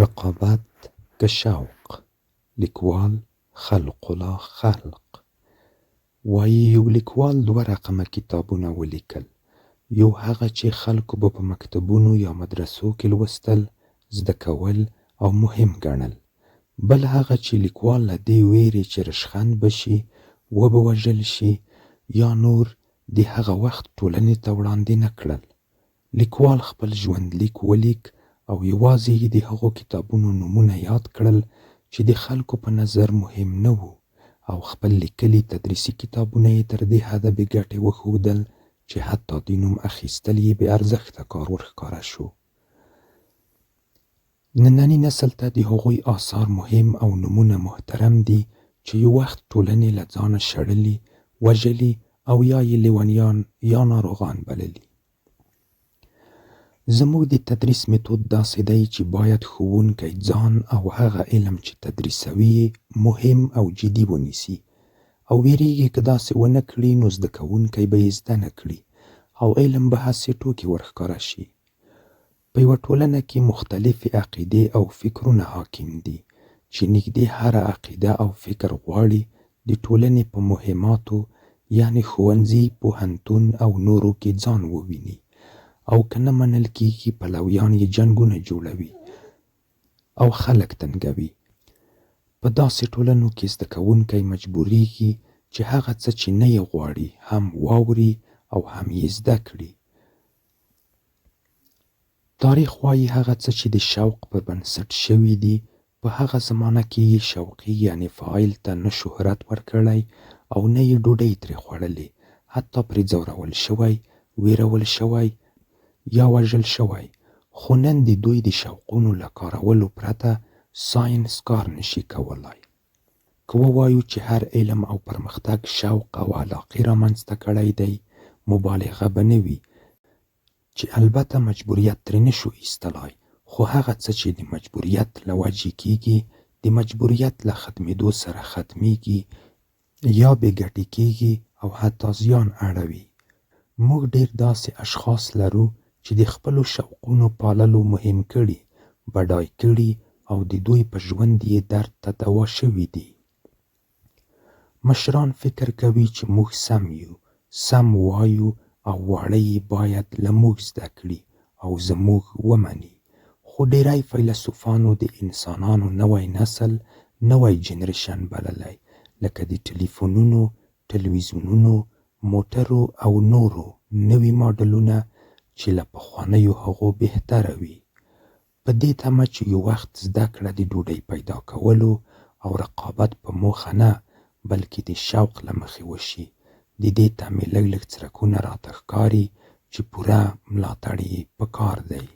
رقابت که شوق لیکوال خلق الله خلق. وایي یو لیکوال دوه رقمه کتابونه ولیکل یو هغه چې خلکو به په مکتبونو یا مدرسو کې لوستل زده کول او مهم ګڼل بل هغه چې لیکوال له دې ویرې چې رشخند بشي وبه وژل شي یا نور د هغه وخت ټولنې ته وړاندې نه کړل. لیکوال خپل ژوندلیک ولیک او یوازې یې د هغو کتابونو نومونه یاد کړل چې د خلکو په نظر مهم نه وو او خپل لیکلي تدریسي کتابونه یې تر دې حده بې ګټې وښودل چې حتی د نوم اخیستل یې بې ارزښته کار ورښکاره شو. ننني نسل ته د هغوی آثار مهم او نومونه محترم دي چې یو وخت ټولنې له ځانه شړلي وژلي او یا یې لیونیان یا ناروغان بللي زموږ د تدریس میتود داسې دی چې باید ښوونکی ځان او هغه علم چې تدریسوي مهم او جدي ونیسي. او ویریږي که داسې ونه کړي نو زده کوونکی به یې زده نه کړي او علم به هسې ټوکې ورښکاره شي. په یوه ټولنه کې مختلفې عقیدې او فکرونه حاکم دي چې نږدې هره عقیده او فکر غواړي د ټولنې په مهماتو یعنی ښوونځي پوهنتون او نورو کې ځان وویني او که نه منل کېږي پلویان یې جنګونه جوړوي او خلک تنګوي. په داسې ټولنو کې زده کوونکی مجبوریږي چې هغه څه چې نه یې غواړي هم واوري او هم یې زده کړي. تاریخ وایي هغه څه چې د شوق پر بنسټ شوي دي په هغه زمانه کې یې شوقي یعنی فاعل ته نه شهرت ورکړی او نه یې ډوډۍ ترې خوړلې حتی پرې ځورول شوی ویرول شوی یا وژل شوی. خو نن د دوی د شوقونو له کارولو پرته ساینس کار نشي کولای. که ووایو چې هر علم او پرمختګ شوق او علاقې رامنځته کړی دی مبالغه به نه وي. چې البته مجبوریت ترې نشو ایستلای. خو هغه څه چې د مجبوریت له وجې کیږي د مجبوریت له ختمېدو سره ختمیږي یا بې ګټې کیږي او حتی زیان اړوي. موږ ډېر داسې اشخاص لرو چې د خپلو شوقونو پاللو مهم کړي بډای کړي او د دوی په ژوند یې درد ته دوا شوي دي. مشران فکر کوي چې موږ سم یو سم وایو او واړه یې باید له موږ زده کړي او زموږ ومني. خو ډیری فیلسوفانو د انسانانو نوی نسل نوی جنریشن بللی لکه د ټلیفونونو ټلویزیونونو موټرو او نورو نوي ماډلونه چې له پخوانیو هغو بهتره وي. په دې تمه چې یو وخت زده کړه د ډوډۍ پیدا کولو او رقابت په موخه نه بلکې د شوق له مخې وشي. د دې تمې لږ لږ څرکونه راته ښکاري چې پوره ملاتړ یې پکار دی